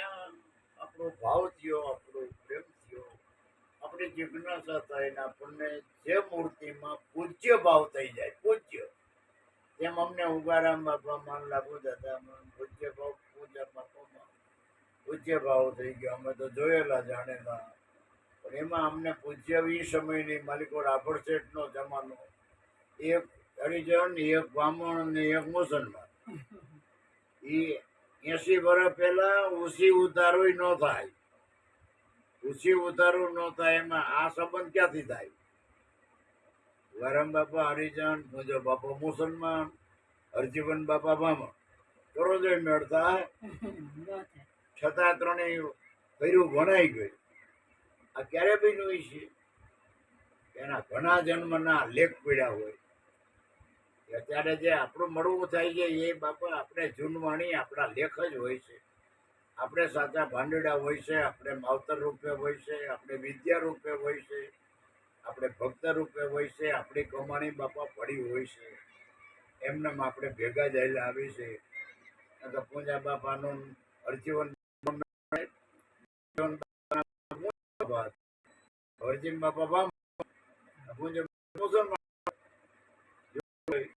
ત્યાં આપણો ભાવ થયો આપણો પ્રેમ થયો આપણી જિજ્ઞાસા થાય ને આપણને જે મૂર્તિમાં પૂજ્ય ભાવ થઈ જાય પૂજ્ય. તેમ અમને ઉગારામ બાપામાં લાગુ દાદામાં પૂજ્ય ભાવ પૂજા બાપામાં પૂજ્ય ભાવ થઈ ગયો. અમે તો જોયેલા જાણેલા. પણ એમાં અમને પૂજ્ય એ સમયની માલિકો રાભર શેઠનો જમાનો. એક હરિજન એક બ્રાહ્મણ ને એક મુસલમાન. એ એસી વર્ષ પહેલા ઉસી ઉતારું ન થાય. ઉસી ઉતારું ન થાય, એમાં આ સંબંધ ક્યાંથી થાય? ગરમ બાપા હરિજન, મુજો બાપા મુસલમાન હરજીવન બાપા બ્રાહ્મણ કરો જો મેળતા છતાં ત્રણેય કર્યું ભણાઈ ગયું. આ ક્યારે બન્યું છે એના ઘણા જન્મના લેખ પીડ્યા હોય. અત્યારે જે આપણું મળવું થાય છે એ બાપા આપણે જૂનવાણી આપણા લેખ જ હોય છે. આપણે સાચા ભાંડડા હોય છે, આપણે માવતર રૂપે હોય છે, આપણે વિદ્યા રૂપે હોય છે, આપણે ભક્ત રૂપે હોય છે, આપણી કમાણી બાપા પડી હોય છે. એમને આપણે ભેગા જયેલા આવી છે તો પૂજા બાપાનું હરજીવન હરજીન બાપા પૂંજા મુસલમાન પણ એ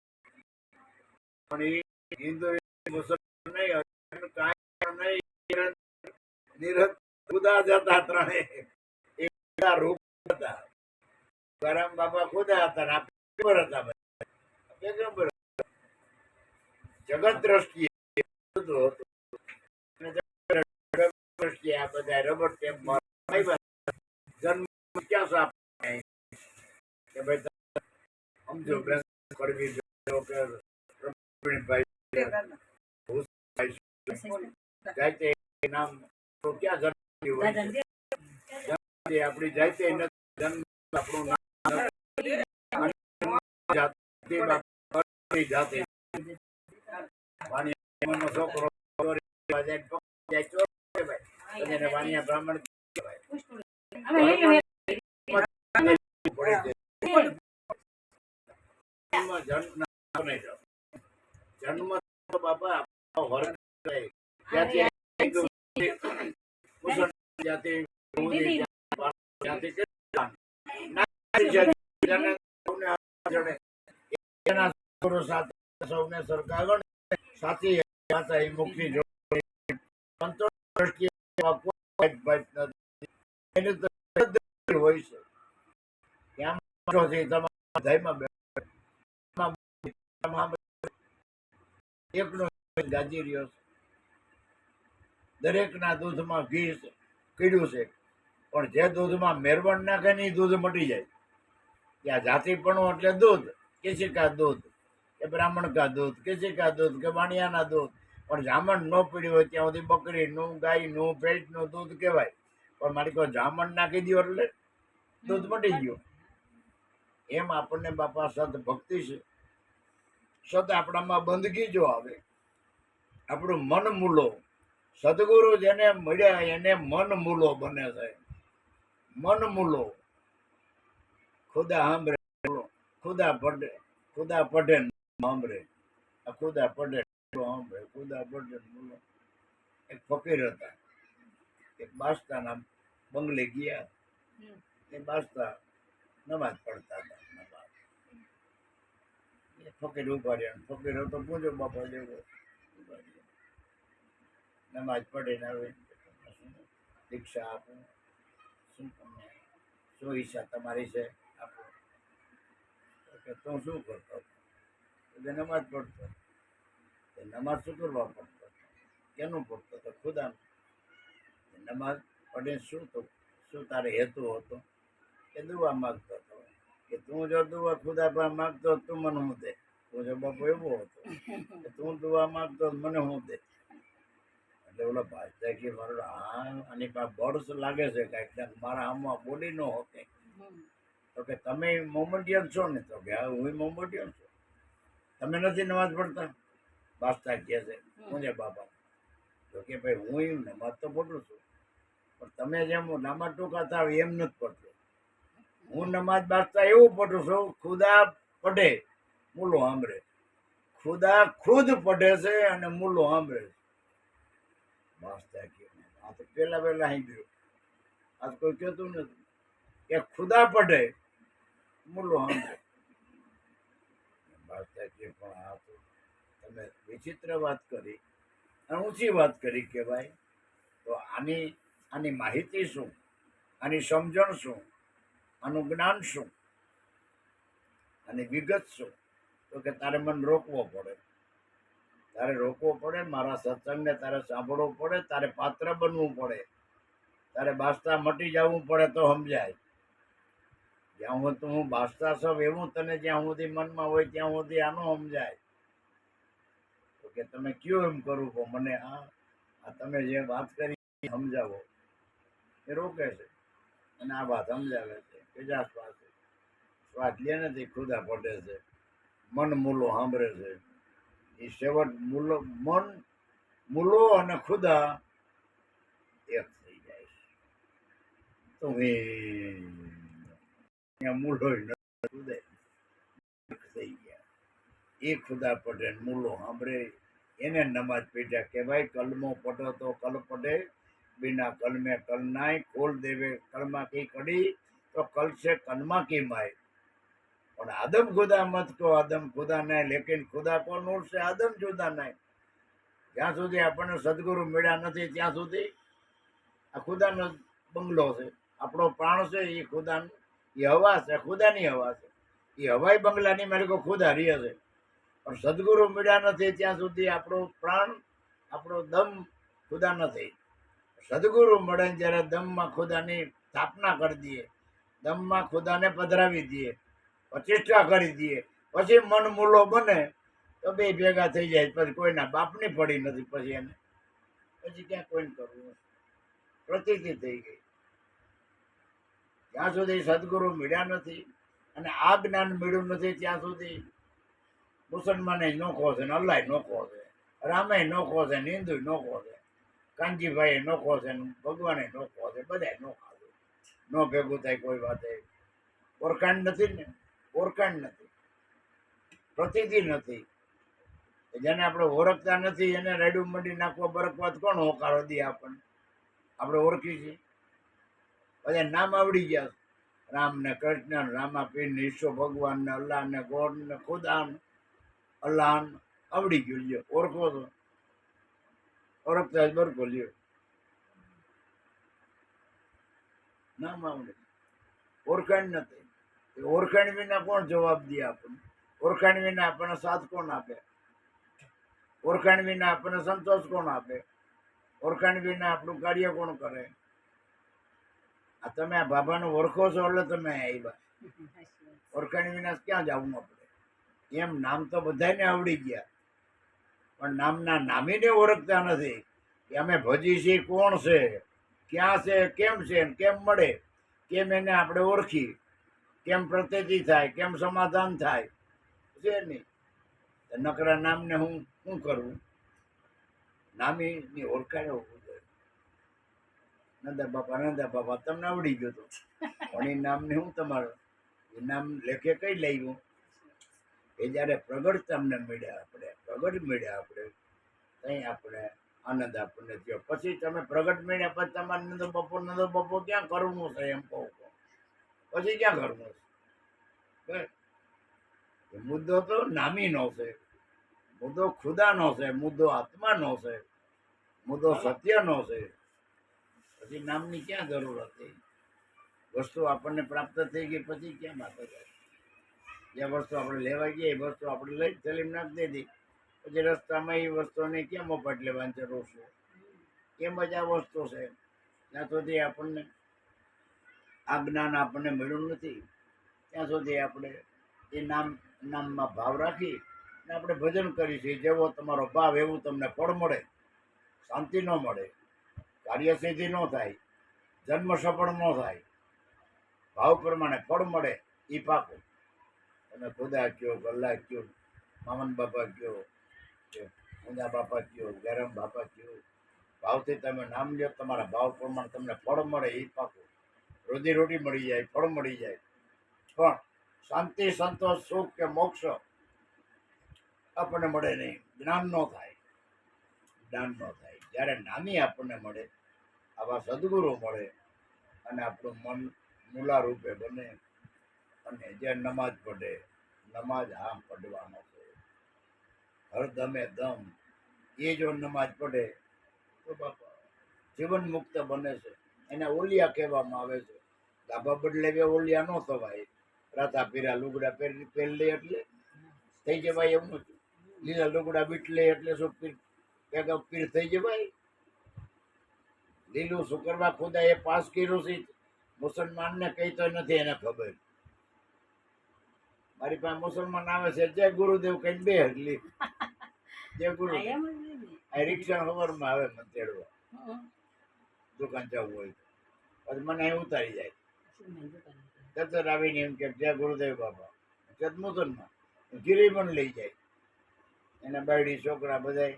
હિન્દુ મુસલમાન નહીં કાંઈ નહીં, નિરત બાપા હતા જગત દ્રષ્ટિએ બધું રબર ટેપ જન્મ ક્યાં સાપ સમજો કરવી જો કે રમણીભાઈ જાતે આપણી જાતે છોકરો વાણિયા બ્રાહ્મણ જન્મ ના નહીં જાઓ. જન્મ તો બાપા આપણો વર્ગ થાય. ત્યાંથી હિન્દુ, મુસલમાન જાતિ, યહૂદી જાતિ, ક્રિશ્ચન. નાની જાતિ, જેને સૌને ગુરુ સાથે પદ્ધતિ હોય છે તમારા એકનો એક ગાજી રહ્યો છે. દરેકના દૂધમાં ઘી કીડ્યું છે. પણ જે દૂધમાં મેરવણ નાખે ને દૂધ મટી જાય. ત્યાં જાતિપણું એટલે દૂધ કિસી કા દૂધ, કે બ્રાહ્મણ કા દૂધ કિસી કા દૂધ, કે વાણિયાના દૂધ. પણ જામણ ન પીડ્યું હોય ત્યાં સુધી બકરીનું, ગાયનું, ભેંસનું દૂધ કહેવાય. પણ મારી કોઈ જામણ નાખી દો એટલે દૂધ મટી ગયું. એમ આપણને બાપા સદ ભક્તિ છે. સદ આપણામાં બંદગી જો આવે આપણું મન મૂલો. સદગુરુ જેને મળ્યા એને મન મૂલો બને છે. મન મૂલો. ખુદા સાંભળે ખુદા પડે ખુદા પઢે ન આ ખુદા પડે સાંભળે ખુદા પડે મૂલો. એક ફકીર હતા. એક બાસ્તાના બંગલે ગયા. એ બાસ્તા નમાજ પડતા હતા. ફકીર ઊભા રહ્યા ફકીર હતો પૂજો બાપા જેવો. નમાજ પડીને આવે. દીક્ષા આપો. શું તમને શું ઈચ્છા તમારી છે? આપો. તો કે તું શું કરતો એટલે તો નમાજ પડતો તે નમાજ શું કરવા પડતો? કેનું પડતો તો ખુદાનું. નમાજ પડે શું તો? શું તારે હેતુ હતો? કે દુવા માગતો હતો. કે તું જો દુવા ખુદા પર માગતો તું મને હું દે. તું જો બાપુ એવો હતો કે તું દુવા માગતો મને હું દે. એટલે ઓલો ભાઈ કે મારો આ પાસે બળસ લાગે છે કાંઈક મારા આમાં બોલી ન હોકે તો કે, તમે મોમેડિયન છો ને? તો કે, હા, હું મોમેડિયન છું. તમે નથી નમાજ પડતા બાસ્તા કહે છે, હું છે બાપા. તો કે, ભાઈ, હું નમાજ તો પડું છું. પણ તમે જેમ લાંબા ટૂંકા થાવ એમ નથી પડતો હું નમાજ બાજતા એવું પઢું છું, ખુદા પઢે, મૂલો સાંભળે. ખુદા ખુદ પઢે છે અને મૂલો સાંભળે છે. બાસ્તા કે આ તો પહેલાં પેલા સાંભળ્યું આ તો કોઈ કહેતું નથી. કે ખુદા પઢે, મૂલો સાંભળે. ભારતીય પણ આ તો તમે વિચિત્ર વાત કરી અને ઊંચી વાત કરી કે ભાઈ, તો આની આની માહિતી શું? આની સમજણ શું? આનું જ્ઞાન શું? અને વિગત શું? તો કે તારે મને રોકવો પડે. તારે રોકવો પડે, મારા સત્સંગને તારે સાંભળવો પડે, તારે પાત્ર બનવું પડે. તારે બાસતા મટી જવું પડે તો સમજાય. જ્યાં હું તો હું બાસતા સૌ એવું તને જ્યાં સુધી મનમાં હોય ત્યાં સુધી આનું સમજાય. તો કે તમે કયો એમ કરું કહો? મને આ તમે જે વાત કરી સમજાવો. એ રોકે છે. અને આ વાત સમજાવે છે. કે જા શ્વાસ શ્વાસ લે નથી, ખુદા પડે છે. મન મૂલો સાંભળે છે. એ છેવટ મૂલો, મન મૂલો અને ખુદા એક થઈ જાય છે. તો હે મૂલો ખુદા થઈ ગયા. એ ખુદા પડે મૂલો સાંભળે, એને નમાજ પીઠા કહેવાય, કલમો પટો તો કલ પડે બિના કલમે કલ નાય ખોલ દેવે કલમાં કી કડી તો કલમાં કી માય પણ આદમ ખુદા મત કો આદમ ખુદા નહીં લેકિન ખુદા કો નૂર છે આદમ જુદા નહીં જ્યાં સુધી આપણને સદગુરુ મળ્યા નથી ત્યાં સુધી આ ખુદાનો બંગલો છે આપણો પ્રાણ છે એ ખુદાનો એ હવા છે ખુદાની હવા છે એ હવાઈ બંગલાની માલિકો ખુદા રહે છે પણ સદગુરુ મળ્યા નથી ત્યાં સુધી આપણો પ્રાણ આપણો દમ ખુદા નથી સદગુરુ મળે જ્યારે દમમાં ખુદાની સ્થાપના કરી દઈએ, દમમાં ખુદાને પધરાવી દઈએ, પ્રતિષ્ઠા કરી દઈએ, પછી મન મૂલો બને તો બે ભેગા થઈ જાય, પછી કોઈના બાપની પડી નથી, પછી એને, પછી ક્યાં કોઈને કરવું પ્રતિતિ થઈ ગઈ. જ્યાં સુધી સદગુરુ મળ્યા નથી અને આ જ્ઞાન મળ્યું નથી, ત્યાં સુધી મુસલમાને નોખો છે ને અલ્લાહ નોખો છે રામે નોખો છે ને હિન્દુ નોખો છે. કાનજીભાઈ નોખો છે ભગવાને નોખો છે બધા નોખા છે નો ભેગું થાય, કોઈ વાતે. ઓળખાણ નથી ને ઓળખાણ નથી. પ્રતિતિ નથી. જેને આપણે ઓળખતા નથી, એને રેડું મંડી નાખવા બરકવાત કોણ હોકારો દે આપણને? આપણે ઓળખી છીએ. બધા નામ આવડી ગયા રામ ને કૃષ્ણ રામાપીર ને ઈશ્વર ભગવાન ને અલ્લાહ ને ગોડ ને ખુદા ને અલ્લાહ આવડી ગયું ઓળખો છો? ઓળખતા अब બરકો લ્યો ના આવડે ઓળખાણ નથી. ઓળખાણ વિના કોણ જવાબ દે આપણને? ઓળખાણ વિના આપણને સાથ કોણ આપે? ઓળખાણ વિના આપણને સંતોષ કોણ આપે? ઓળખાણ વિના આપણું કાર્ય કોણ કરે? આ તમે આ બાબાને ઓળખો છો એટલે તમે આવ્યા. ઓળખાણ વિના ક્યાં જવું આપણે? એમ નામ તો બધાને આવડી ગયા. પણ નામના નામીને ઓળખતા નથી. કે અમે ભજી છીએ, કોણ છે, ક્યાં છે, કેમ છે કેમ મળે, કેમ એને આપણે ઓળખી, કેમ પ્રતિતિ થાય, કેમ સમાધાન થાય, છે નહીં. નકરા નામને હું શું કરું? નામીની ઓળખાણ નંદા બાપા નંદા બાપા, તમને આવડી ગયો તો. પણ એ નામને હું તમારું, એ નામ લેખે કઈ લાવ્યું? એ જ્યારે પ્રગટ તમને મળ્યા આપણે, પ્રગટ મળ્યા આપણે ત્યાં આપણે આનંદ આપણને થયો. પછી તમે પ્રગટ મળ્યા પછી તમારે નંદો બપો નંદો બપો ક્યાં કરવું છે એમ કહું. પછી ક્યાં કરવું છે? મુદ્દો તો નામી નો છે. મુદ્દો ખુદાનો છે, મુદ્દો આત્માનો છે, મુદ્દો સત્યનો છે. પછી નામની ક્યાં જરૂર હતી? વસ્તુ આપણને પ્રાપ્ત થઈ ગઈ, પછી ક્યાં માતા જાય જે વસ્તુ આપણે લેવા ગયા, એ વસ્તુ આપણે લઈ સલીમ નાખી દીધી પછી રસ્તામાં એ વસ્તુને કેમ મફત લેવાની જરૂર છે? કેમ જ આ વસ્તુ છે? ત્યાં સુધી આપણને આ જ્ઞાન આપણને મળ્યું નથી. ત્યાં સુધી આપણે એ નામ, નામમાં ભાવ રાખી ને આપણે ભજન કરીશું જેવો તમારો ભાવ એવું તમને ફળ મળે, શાંતિ ન મળે, કાર્યસિદ્ધિ ન થાય, જન્મ સફળ ન થાય, ભાવ પ્રમાણે ફળ મળે એ પાકું. તમે ખુદા કયો, ગલ્લા કયો, મામન બાપા કયો, કે ઊંધા બાપા કયો, ગરમ બાપા કયો. ભાવથી તમે નામ લ્યો, તમારા ભાવ પ્રમાણે તમને ફળ મળે એ પાકું. રોજી રોટી મળી જાય, ફળ મળી જાય. પણ શાંતિ, સંતોષ, સુખ કે મોક્ષ આપણને મળે નહીં. જ્ઞાન ન થાય. જ્ઞાન ન થાય. જ્યારે નામી આપણને મળે, આવા સદગુરુ મળે અને આપણું મન મૂલા રૂપે બને. અને જે નમાજ પઢે, નમાજ આમ પડવાનો છે. હરદમે દમ એ જો નમાજ પઢે, તો બાપા, જીવન મુક્ત બને છે. એને ઓલિયા કહેવામાં આવે છે ગાભા બદલે બે ઓલિયા ન થવાય. રાતા પીરા લુગડા પહેરી પહેરી એટલે થઈ જવાય એવું નથી. લીલા લુગડા બીટલે એટલે શું પીર, ભેગા પીર થઈ જવાય? લીલું શું કરવા ખુદા એ પાસ કર્યું છે? મુસલમાનને કઈ તો નથી એને ખબર. મારી પાસે મુસલમાન આવે છે જય ગુરુદેવ કઈ બે હટલી જય ગુરુ આ રિક્ષા સવારમાં આવે મને તેડવા. દુકાન જવું હોય પછી મને અહીં ઉતારી જાય. તરત આવીને એમ કે જય ગુરુદેવ બાપા. તરત મુસલમાન ગીરી પણ લઈ જાય. એના બાયડી છોકરા બધાય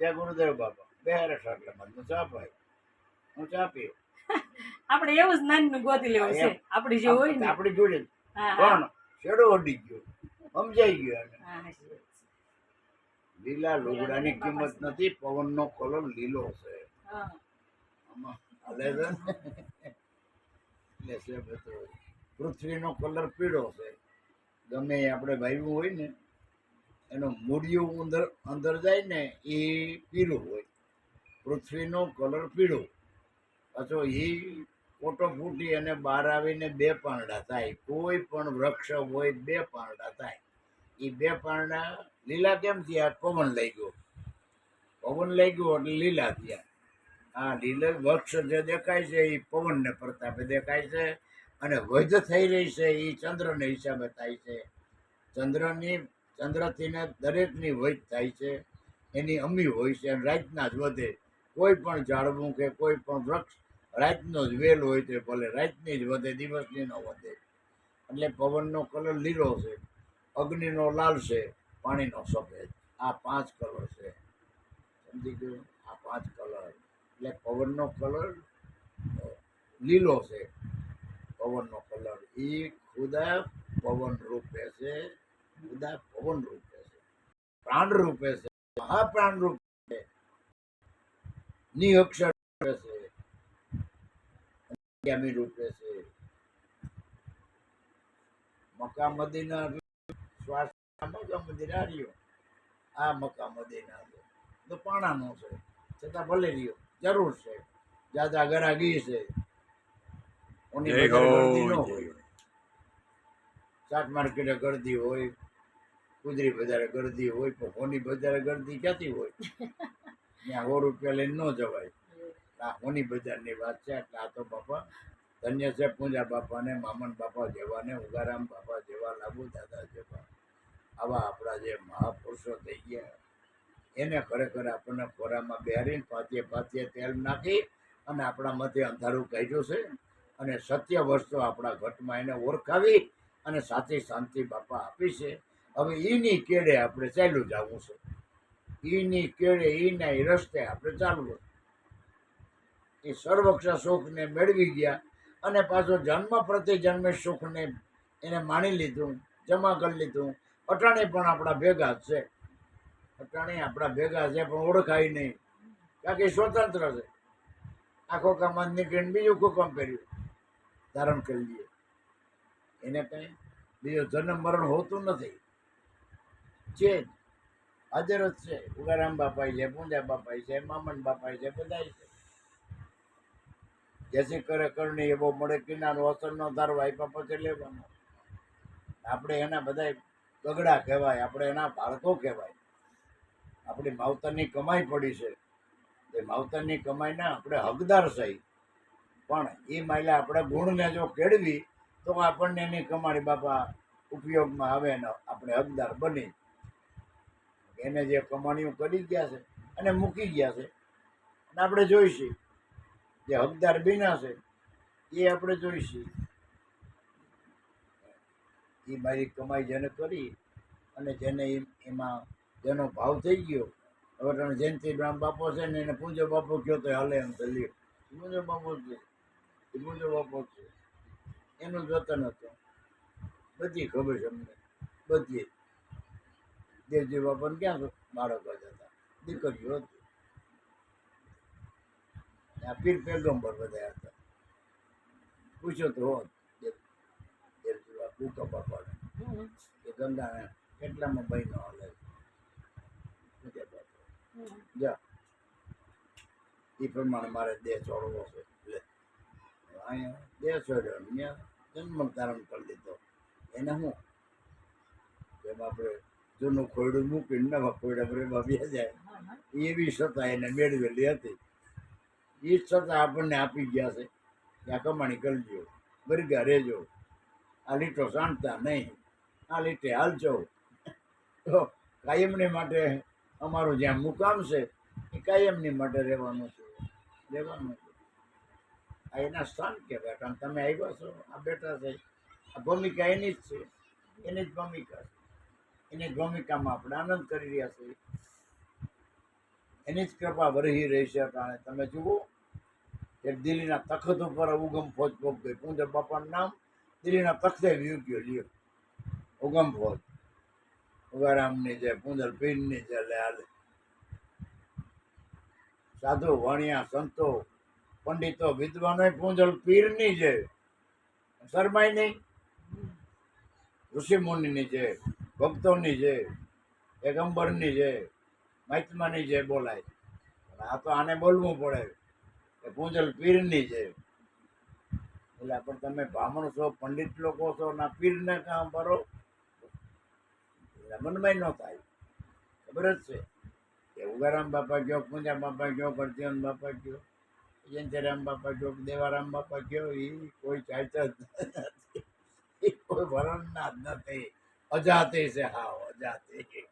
જય ગુરુદેવ બાપા. બે હારે એટલે મને ચા પાય હું ચા પીઉં. આપણે એવું જ નાનું ગોતી લેવું છે. આપણી જે હોય ને. આપણી જોડે જ. હા અડી ગયો. સમજાઈ ગયો. લીલા લુગડાની કિંમત નથી પવનનો કલર લીલો છે. એટલે પૃથ્વીનો કલર પીળો છે. ગમે આપણે ભાઈવું હોય ને એનો મૂળિયું અંદર અંદર જાય ને એ પીળું હોય. પૃથ્વીનો કલર પીળો. પાછો એ કોટો ફૂટી અને બહાર આવીને બે પાંદડા થાય. કોઈ પણ વૃક્ષ હોય બે પાંદડા થાય. એ બે પાંદડા લીલા કેમ થયા? પવન લઈ ગયો. પવન લઈ ગયો એટલે લીલા થયા. હા લીલા વૃક્ષ જે દેખાય છે એ પવનને પ્રતાપે દેખાય છે અને વધ થઈ રહી છે એ ચંદ્રને હિસાબે થાય છે. ચંદ્રની, ચંદ્રથીને દરેકની વધ થાય છે. એની અમી હોય છે અને રાતના જ વધે. કોઈ પણ ઝાડવું કે કોઈ પણ વૃક્ષ રાતનો જ વેલ હોય તે ભલે રાતની જ વધે, દિવસની ન વધે. એટલે પવનનો કલર લીલો છે, અગ્નિનો લાલ છે, પાણીનો સફેદ. આ પાંચ કલર છે. સમજી ગયું? આ પાંચ કલર. એટલે પવનનો કલર લીલો છે. પવનનો કલર એ ખુદા પવન રૂપે છે, ખુદા પવન રૂપે છે. પ્રાણ રૂપે છે, મહાપ્રાણ રૂપે છે. નિઅક્ષર રૂપે છે. જ્ઞાની રૂપે છે. મક્કા મદીના શ્વાસ મક્કા મદીના રહ્યો. આ મક્કા મદીના છે. તો પાણાનો છે. છતાં ભલે રહ્યો. જરૂર છે. જાદા ગરા ગી છે. ઓની ગરદી ન હોય. શાક માર્કેટે ગરદી હોય. કુદરી બજારે ગરદી હોય. પણ હોની બજારે ગરદી ક્યાંથી હોય? ત્યાં સો રૂપિયા લઈને ન જવાય. આ હોની બજારની વાત છે, એટલે આ તો બાપા ધન્ય છે પૂંજા બાપાને, મામન બાપા જેવાને, ઉગારામ બાપા જેવા લાગુ દાદા જેવા, આવા આપણા જે મહાપુરુષો થઈ ગયા. એને ખરેખર આપણને ખોરામાં બેહારીને પાતીએ પાતીએ તેલ નાખી અને આપણા મતે અંધારું કાઢ્યું છે અને સત્ય વસ્તુ આપણા ઘટમાં એને ઓળખાવી અને સાચી શાંતિ બાપા આપી છે. હવે એની કેડે આપણે ચાલ્યું જવું છે. એની કેડે એના રસ્તે આપણે ચાલવું એ સર્વક્ષ સુખને મેળવી ગયા અને પાછો જન્મ પ્રતિ જન્મે સુખને એને માણી લીધું, જમા કરી લીધું. અટાણે પણ આપણા ભેગા છે. અટાણે આપણા ભેગા છે, પણ ઓળખાય નહીં. કારણ કે સ્વતંત્ર છે. આખો કામ નીકળીને બીજું કોઈ કામ કર્યું. ધારણ કરી લઈએ. એને કંઈ બીજો જન્મ મરણ હોતું નથી. જ. હાજર જ છે. ઉગારામ બાપાઈ છે, પૂંજા બાપાઈ છે, મામન બાપાઈ છે બધા છે. જેથી કરે કરણી એવો મળે કિનારો અસરનો ધારો આપ્યા પછી લેવાનો. આપણે એના બધા ગગડા કહેવાય, આપણે એના બાળકો કહેવાય. આપણી માવતરની કમાઈ પડી છે. એ માવતરની કમાઈના આપણે હકદાર થઈ પણ એ માઇલા આપણે ગુણને જો કેળવી, તો આપણને એની કમાણી બાપા ઉપયોગમાં આવે ને આપણે હકદાર બની. એને જે કમાણીઓ કરી ગયા છે અને મૂકી ગયા છે. અને આપણે જોઈશું. જે હકદાર બીના છે, એ આપણે જોઈશું. એ મારી કમાઈ જેને કરી અને જેને એમાં જેનો ભાવ થઈ ગયો, હવે તમે જયંતિ બ્રાહ્મ બાપો છે ને એને પૂજો બાપો કયો તો હાલે એમ તો લ્યો. પૂજો બાપો છે. એ પૂજો બાપો છે. એનું જતન હતું. બધી ખબર છે અમને. બધી. દેવજી બાપાને ક્યાં બાળકો જતા દીકરીઓ હતી. આ પીર પેગમ્બર બધા હતા. પૂછ્યો તો હોત ભૂકા બાપાને. હમ. કે ગંગાને કેટલામાં બહેનો હાલે જા. એ પ્રમાણે મારે દેહ છોડવો છે. એટલે અહીંયા દેહ છોડ્યો અહીંયા જન્મ ધારણ કરી લીધો. એને હું? જેમ આપણે જૂનું ખોયડું મૂકીને નવા ખોયડા એમાં જાય. એવી સત્તા એને મેળવેલી હતી. એ જ સત્તા આપણને આપી ગયા છે કે આ કમાણી કરજો બરગા રહેજો આ લીટો શાંતતા નહીં, આ લીટે હાલજો. તો કાયમની માટે અમારું જ્યાં મુકામ છે, એ કાયમની માટે રહેવાનું છે. રહેવાનું છે. આ એના સ્થાન કહેવાય, કારણ તમે આવ્યા છો, આ બેઠા છે. આ ભૂમિકા એની જ છે, એની જ ભૂમિકા છે. એની જ ભૂમિકામાં આપણે આનંદ કરી રહ્યા છીએ. એની જ કૃપા વરહી રહી છે કારણે. તમે જુઓ કે દિલ્હીના તખત ઉપર ઉગમ ફોજ પોપ ગઈ પૂંજર બાપાનું નામ દિલ્હીના તખતે વ્યુ લ્યો. ઉગમ ફોજ. ઉગારામની છે, પૂંજર પીરની છે, એટલે હાલે સાધુ, વણિયા, સંતો, પંડિતો, વિદ્વાનો પૂંજલ પીરની છે. શરમાય નહીં. ઋષિમુનિની છે, ભક્તોની છે પેગંબરની છે, મહાત્માની છે બોલાય. આ તો આને બોલવું પડે. કે પૂંજલ પીરની છે. એટલે પણ તમે બ્રાહ્મણ છો, પંડિત લોકો છો, ના પીરને કામ કરો મનમાં ન થાય. ખબર જ છે. કે ઉગારામ બાપા ગયો, પૂંજા બાપા ગયો કરતીવન બાપા ગયો જયંતિરામ બાપા ગયો, દેવારામ બાપા ગયો એ કોઈ ચાલતા જ નથી. એ કોઈ વરણના જ નથી. અજાતે છે હા અજાતે.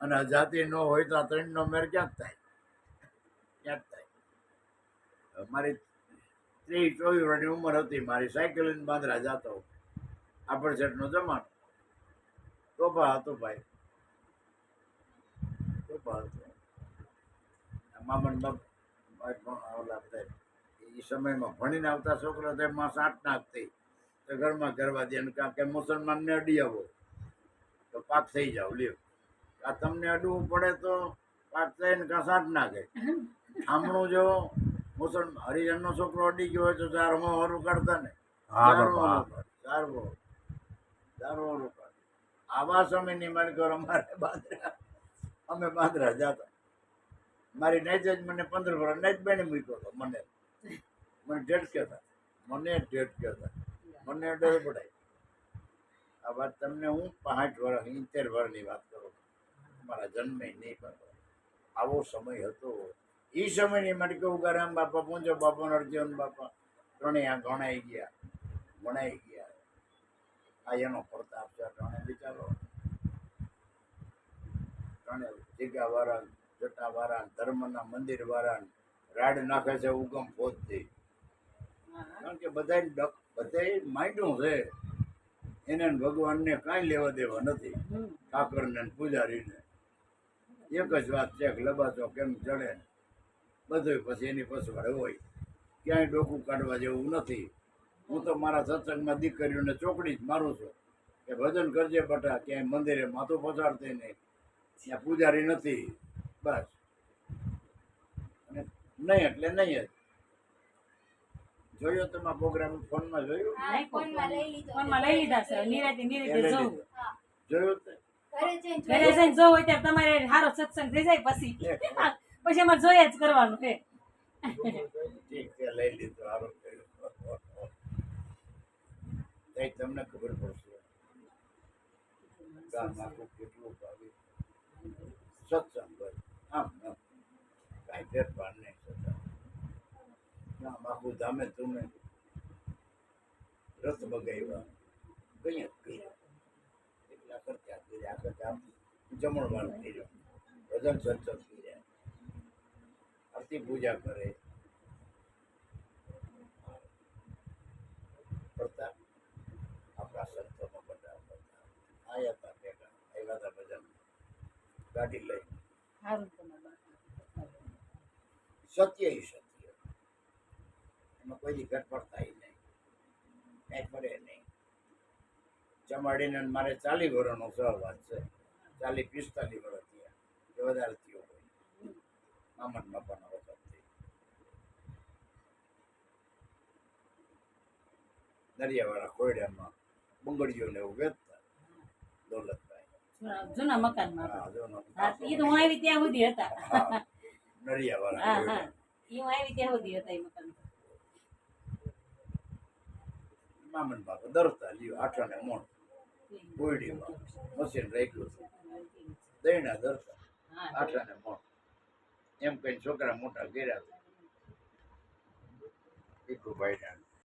અને અજાતિ ન હોય તો આ ત્રણનો મેર ક્યાં થાય? ક્યાં થાય? મારી ત્રીસ ચોવીસ વર્ષની ઉંમર હતી મારી સાયકલ લઈને બાંદ્રા જતો. આપણ શેઠનો જમાનો. તોફા હતો ભાઈ. તોફા હતો. મામન બાપ ઓલા એ સમયમાં ભણીને આવતા છોકરા તો એમાં સાત નાખતી તો ઘરમાં કરવા દે અને કાં કે મુસલમાનને અડી આવો. તો પાક થઈ જાવ લ્યો. આ તમને અડવું પડે તો પાક થઈને કાં સાત નાખે. આમણું જો મુસલમાન હરિજનનો છોકરો અડી ગયો હોય તો ચાર હો હરું કાઢતા ને. હા ચાર બાપા હોરું કાઢ, ચાર હો ચાર હોરું. આવા સમયની મારી ઘર અમારે બાદરા અમે બાદરા જતા. મારી નેજ જ મને પંદર વર્ષ નેજ બેને મૂક્યો હતો મને. મને ઢેટ કહેતા. મને ઢેટ કહેતા. મને ડર પડાય. આ વાત તમને હું પાંચ વર્ષ ઇતેર વર્ષની વાત કરું. મારા જન્મે નહીં કરો આવો સમય હતો. એ સમયની મારી કહું ગરામ બાપા પૂંજો બાપા અર્જુન બાપા ત્રણેય આ ગણાઈ ગયા ગણાઈ ગયા. આ એનો પ્રતાપ છે ત્રણે વિચારો. ત્રણે જગ્યા વાળા જટા વાળા ધર્મના મંદિર વાળા રાડ નાખે છે ઉગમ પોતથી કારણ કે બધા બધા માંડ્યું છે. એને ને ભગવાનને કાંઈ લેવા દેવા નથી. ઠાકરને ને પૂજારીને. એક જ વાત છે કે લબાચો કેમ ચડે બધું પછી એની પછવાડે હોય. ક્યાંય ડોકું કાઢવા જેવું નથી. હું તો મારા સત્સંગમાં દીકરીઓને ચોકડી જ મારું છું કે ભજન કરજે બટા ક્યાંય મંદિરે માથું પસાડતી નહીં. ત્યાં પૂજારી નથી. બસ. અને નહીં એટલે નહીં જ. જોયો તમે પ્રોગ્રામ? ફોનમાં જોયું? ફોનમાં લઈ લીધો. ફોનમાં લઈ લીધા છે. નિરાતે નિરાતે જવું લીધું. જોયું ઘરે જઈને ઘરે જોયું. હોય ત્યારે તમારે સારો સત્સંગ થઈ જાય પછી. પછી અમારે જોઈએ જ કરવાનું છે લઈ લીધો તઈ તમને ખબર પડશે ગામ આખું કેટલું ભાવે સત્સંગ હોય આમ આમ ફેરફાર નહીં થતા ગામ ધામે તમે રથ બગાવ્યા કઈ કર્યા. એટલા ખર્ચા કર્યા. આખા ગામ જમણવાર કર્યો ભજન સત્સંગ આરતી પૂજા કરે. પ્રતાપ આપણા સંતોનો બધા બધા. આયા હતા ભેગા. આવ્યા હતા ભજન. ગાડી લઈ. સત્ય એ સત્ય. એમાં કોઈ દી થાય નહીં. કાંઈ પડે નહીં. ચમાડીને મારે ચાલી વર્ષનો સહવાસ છે. ચાલી પિસ્તાલીસ વર્ષ થયા કે વધારે થયો હોય મામન બાપાના વખતથી દરિયાવાળા કોયડામાં બંગડીઓને એવું વેચતા. દોલતભાઈ. જૂના- મકાનમાં હા જો એ તો હું આવી ત્યાં સુધી હતા. નડિયાવાળા હા હા. એ હું આવી ત્યાં સુધી હતા એ મકાન મામન બાપા દરતા લ્યો આઠાને મોણ. કોયડીમાં મશીન રાખ્યું છે. દઈના દરતા આઠાને મોણ. એમ કઈ છોકરા મોટા કર્યા ભીખુભાઈ